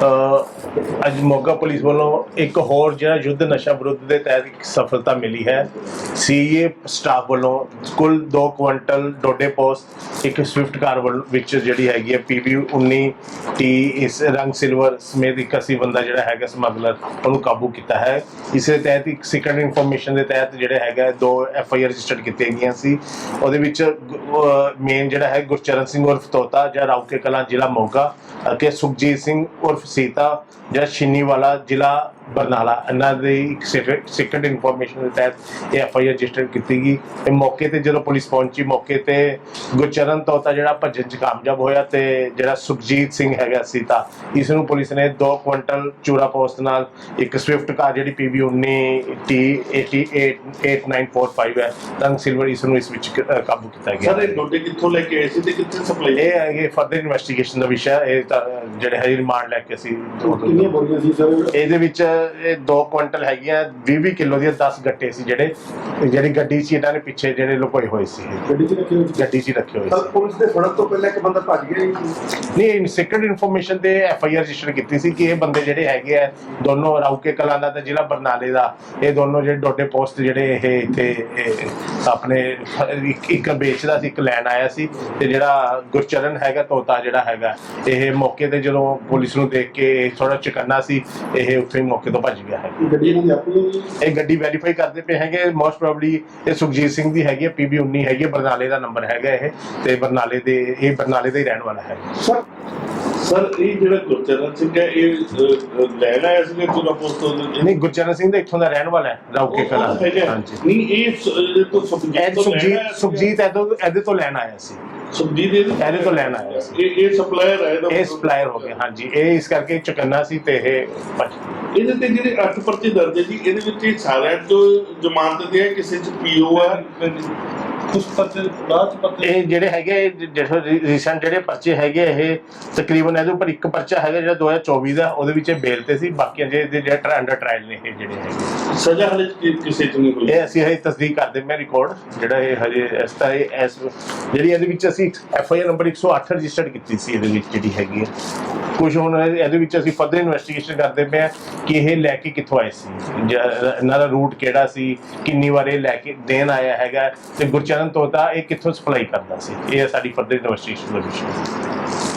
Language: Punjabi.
呃 ਅੱਜ ਮੋਗਾ ਪੁਲਿਸ ਵੱਲੋਂ ਇੱਕ ਹੋਰ ਜਿਹੜਾ ਯੁੱਧ ਨਸ਼ਾ ਵਿਰੁੱਧ ਦੇ ਤਹਿਤ ਇੱਕ ਸਫਲਤਾ ਮਿਲੀ ਹੈ। ਸੀਏ ਸਟਾਫ ਵੱਲੋਂ ਕੁੱਲ 2 ਕੁਇੰਟਲ ਡੋਡੇ ਪੋਸਟ, ਇੱਕ ਸਵਿਫਟ ਕਾਰ ਵਿੱਚ ਜਿਹੜੀ ਹੈਗੀ ਹੈ ਪੀਬੀ 19 ਟੀ ਇਸ ਰੰਗ ਸਿਲਵਰ ਸਮੇਤ ਇੱਕ ਅਸੀਂ ਬੰਦਾ ਜਿਹੜਾ ਹੈਗਾ ਸਮਗਲਰ, ਉਹਨੂੰ ਕਾਬੂ ਕੀਤਾ ਹੈ। ਇਸੇ ਤਹਿਤ ਇੱਕ ਸੀਕ੍ਰੀਟ ਇਨਫੋਰਮੇਸ਼ਨ ਦੇ ਤਹਿਤ ਜਿਹੜੇ ਹੈਗਾ ਦੋ ਐਫ ਆਈ ਆਰ ਰਜਿਸਟਰਡ ਕੀਤੀਆਂ ਗਈਆਂ ਸੀ। ਉਹਦੇ ਵਿੱਚ ਮੇਨ ਜਿਹੜਾ ਹੈ ਗੁਰਚਰਨ ਸਿੰਘ ਉਰਫ ਤੋਤਾ ਜਾਂ ਰਾਉਕੇ ਕਲਾਂ ਜ਼ਿਲ੍ਹਾ ਮੋਗਾ ਅਤੇ ਸੁਖਜੀਤ ਸਿੰਘ ਉਰਫ ਸੀਤਾ ਜਿਹੜਾ ਛਿੰਨੀਵਾਲਾ ਜ਼ਿਲ੍ਹਾ ਬਰਨਾਲਾ। ਇਹਨਾਂ ਦੇ ਇੱਕ ਸੀਕ੍ਰੀਟ ਇਨਫੋਰਮੇਸ਼ਨ ਦੇ ਤਹਿਤ ਇਹ ਐਫ ਆਈ ਆਰ ਰਜਿਸਟਰ ਕੀਤੀ ਗਈ। ਤੇ ਮੌਕੇ ਤੇ ਜਦੋਂ ਪੁਲਿਸ ਪਹੁੰਚੀ ਮੌਕੇ ਤੇ ਗੁਰਚਰਨ ਤੋਤਾ ਜਿਹੜਾ ਭੱਜਣ 'ਚ ਕਾਮਯਾਬ ਹੋਇਆ ਤੇ ਜਿਹੜਾ ਸੁਖਜੀਤ ਸਿੰਘ ਹੈਗਾ ਸੀਤਾ ਇਸ ਨੂੰ ਪੁਲਿਸ ਨੇ 2 ਕੁਇੰਟਲ ਚੂਰਾ ਪੋਸਟ ਨਾਲ ਇੱਕ ਸਵਿਫਟ ਕਾਰ ਜਿਹੜੀ ਪੀਬੀ 19 ਟੀ 888945 ਹੈ ਰੰਗ ਸਿਲਵਰ ਇਸ ਨੂੰ ਇਸ ਵਿੱਚ ਕਾਬੂ ਕੀਤਾ ਗਿਆ। ਸਰ ਇਹ ਡੋਡੇ ਕਿੱਥੋਂ ਲੈ ਕੇ ਆਏ ਸੀ ਤੇ ਕਿੱਥੇ ਸਪਲਾਈ ਇਹ ਹੈਗੇ ਫਰਦਰ ਇਨਵੈਸਟੀਗੇਸ਼ਨ ਦਾ ਵਿਸ਼ਾ। ਇਹ ਤਾਂ ਜਿਹੜੇ ਹੈ ਰਿਮਾਂਡ ਲੈ ਕੇ ਅਸੀਂ ਕਿੰਨੀਆਂ ਬੋਰੀਆਂ ਸੀ ਸਰ ਇਹਦੇ ਵਿੱਚ ਇਹ 2 ਕੁਇੰਟਲ ਹੈਗੀਆਂ 20 20 ਕਿਲੋ ਦੀਆਂ 10 ਗੱਟੇ ਸੀ ਜਿਹੜੇ ਜਿਹੜੀ ਗੱਡੀ ਸੀ ਇਹਨਾਂ ਨੇ ਪਿੱਛੇ ਜਿਹੜੇ ਲੁਕੋਏ ਹੋਏ ਸੀ। ਗੱਡੀ 'ਚ ਰੱਖੇ ਹੋਏ ਸੀ ਗੱਡੀ 'ਚ ਹੀ ਰੱਖੇ ਹੋਏ ਸਰ ਸੀ ਪੁਲਿਸ ਦੇ ਫੜਨ ਤੋਂ ਪਹਿਲਾਂ ਇੱਕ ਬੰਦਾ ਭੱਜ ਗਿਆ ਜੀ। ਨਹੀਂ ਸੀਕ੍ਰੀਟ ਇਨਫੋਰਮੇਸ਼ਨ ਤੇ ਐਫ ਆਈ ਆਰ ਰਜਿਸਟਰ ਕੀਤੀ ਸੀ ਕਿ ਇਹ ਬੰਦੇ ਜਿਹੜੇ ਹੈਗੇ ਆ ਦੋਨੋਂ ਰਾਉਕੇ ਕਲਾਂ ਦਾ ਤੇ ਜ਼ਿਲ੍ਹਾ ਬਰਨਾਲੇ ਦਾ ਇਹ ਦੋਨੋਂ ਜਿਹੜੇ ਡੋਡੇ ਪੋਸਟ ਜਿਹੜੇ ਇਹ ਇੱਥੇ ਆਪਣੇ ਇੱਕ ਵੇਚਦਾ ਸੀ ਇੱਕ ਲੈਣ ਆਇਆ ਸੀ ਤੇ ਜਿਹੜਾ ਗੁਰਚਰਨ ਹੈਗਾ ਤੋਤਾ ਜਿਹੜਾ ਹੈਗਾ ਇਹ ਮੌਕੇ ਤੇ ਜਦੋਂ ਪੁਲਿਸ ਨੂੰ ਦੇਖ ਕੇ ਥੋੜਾ ਚਕੰਨਾ ਸੀ ਇਹ ਉੱਥੇ ਮੌਕੇ ਤੋਂ ਭੱਜ ਗਿਆ ਹੈ। ਗੱਡੀ ਇਹਨਾਂ ਦੀ ਆਪਣੀ ਹੈ ਜੀ। ਇਹ ਗੱਡੀ ਵੈਰੀਫਾਈ ਕਰਦੇ ਪਏ ਹੈਗੇ। ਮੋਸਟ ਪ੍ਰੋਬਬਲੀ ਇਹ ਸੁਖਜੀਤ ਸਿੰਘ ਦੀ ਹੈਗੀ ਹੈ ਪੀਬੀ 19 ਹੈਗੀ ਹੈ ਬਰਨਾਲੇ ਦਾ ਨੰਬਰ ਹੈਗਾ ਇਹ। ਤੇ ਬਰਨਾਲੇ ਦੇ ਇਹ ਬਰਨਾਲੇ ਦਾ ਹੀ ਰਹਿਣ ਵਾਲਾ ਹੈ। ਸਰ ਸਰ ਇਹ ਜਿਹੜਾ ਗੁਰਚਰਨ ਸਿੰਘ ਹੈ ਇਹ ਲੈਣ ਆਇਆ ਸੀ ਚੁਣਾ ਪੋਸਟ ਤੋਂ? ਨਹੀਂ ਗੁਰਚਰਨ ਸਿੰਘ ਦਾ ਇੱਥੋਂ ਦਾ ਰਹਿਣ ਵਾਲਾ ਹੈ ਰੌਕੇ ਕਲਾਂ। ਹਾਂਜੀ। ਨਹੀਂ ਇਹ ਤੋਂ ਸੁਖਜੀਤ ਇਹਦੇ ਤੋਂ ਲੈਣ ਆਇਆ ਸੀ। ਸੁਖਜੀਤ ਇਹਦੇ ਇਹਦੇ ਤੋਂ ਲੈਣ ਆਇਆ ਸੀ ਇਹ ਇਹ ਸਪਲਾਇਰ ਹੈ ਇਹਦਾ ਇਹ। ਸਪਲਾਇਰ ਹੋ ਗਿਆ ਹਾਂਜੀ ਇਹ ਇਸ ਕਰਕੇ ਚੁਕੰਨਾ ਸੀ ਤੇ ਇਹ ਭੱਜ ਗਿਆ। ਇਹਦੇ ਤੇ ਜਿਹੜੇ 8 ਪਰਚੇ ਦਰਜ ਹੈ ਜੀ ਇਹਦੇ ਵਿੱਚ ਇਹ ਸਾਰਿਆਂ ਤੋਂ ਜ਼ਮਾਨਤ ਤੇ ਹੈ ਕਿਸੇ ਚ ਪੀਓ ਹੈ ਕੁਝ ਪਰਚੇ ਬਾਅਦ ਚ ਪਰਚੇ ਇਹ ਜਿਹੜੇ ਹੈਗੇ ਜਿਹੜੇ ਰੀਸੈਂਟ ਜਿਹੜੇ ਪਰਚੇ ਹੈਗੇ ਇਹ ਤਕਰੀਬਨ ਇਹਦੇ ਉੱਪਰ ਇੱਕ ਪਰਚਾ ਹੈਗਾ ਜਿਹੜਾ 2024 ਦਾ ਉਹਦੇ ਵਿੱਚ ਬੇਲ ਤੇ ਸੀ ਬਾਕੀਆਂ ਜੇ ਜਿਹੜੇ ਅੰਡਰ ਟ੍ਰਾਇਲ ਨੇ ਇਹ ਜਿਹੜੇ ਹੈਗੇ। ਸਜ਼ਾ ਹਲੇ ਕਿਸੇ ਚ ਨਹੀਂ ਹੋਈ? ਇਹ ਅਸੀਂ ਹਜੇ ਤਸਦੀਕ ਕਰਦੇ ਮੈਂ ਰਿਕਾਰਡ ਜਿਹੜਾ ਇਹ ਹਜੇ ਇਸ ਤਰ੍ਹਾਂ ਇਹ ਇਸ ਜਿਹੜੀ ਇਹਦੇ ਵਿੱਚ ਅਸੀਂ F I R number 108 registered ਕੀਤੀ ਸੀ ਇਹਦੇ ਵਿੱਚ ਜਿਹੜੀ ਹੈਗੀ ਹੈ। ਕੁਝ ਹੁਣ ਇਹ- ਇਹਦੇ ਵਿੱਚ ਅਸੀਂ ਫਰਦਰ ਇਨਵੈਸਟੀਗੇਸ਼ਨ ਕਰਦੇ ਪਏ ਹਾਂ ਕਿ ਇਹ ਲੈ ਕੇ ਕਿੱਥੋਂ ਆਏ ਸੀ। ਇਹਨਾਂ ਦਾ ਰੂਟ ਕਿਹੜਾ ਸੀ ਕਿੰਨੀ ਵਾਰ ਇਹ ਲੈ ਕੇ ਦੇਣ ਆਇਆ ਹੈਗਾ ਤੇ ਗੁਰਚਰਨ ਤੋਤਾ ਇਹ ਕਿੱਥੋਂ ਸਪਲਾਈ ਕਰਦਾ ਸੀ? ਇਹ ਸਾਡੀ ਫਰਦਰ ਇਨਵੈਸਟੀਗੇਸ਼ਨ ਦਾ ਵਿਸ਼ਾ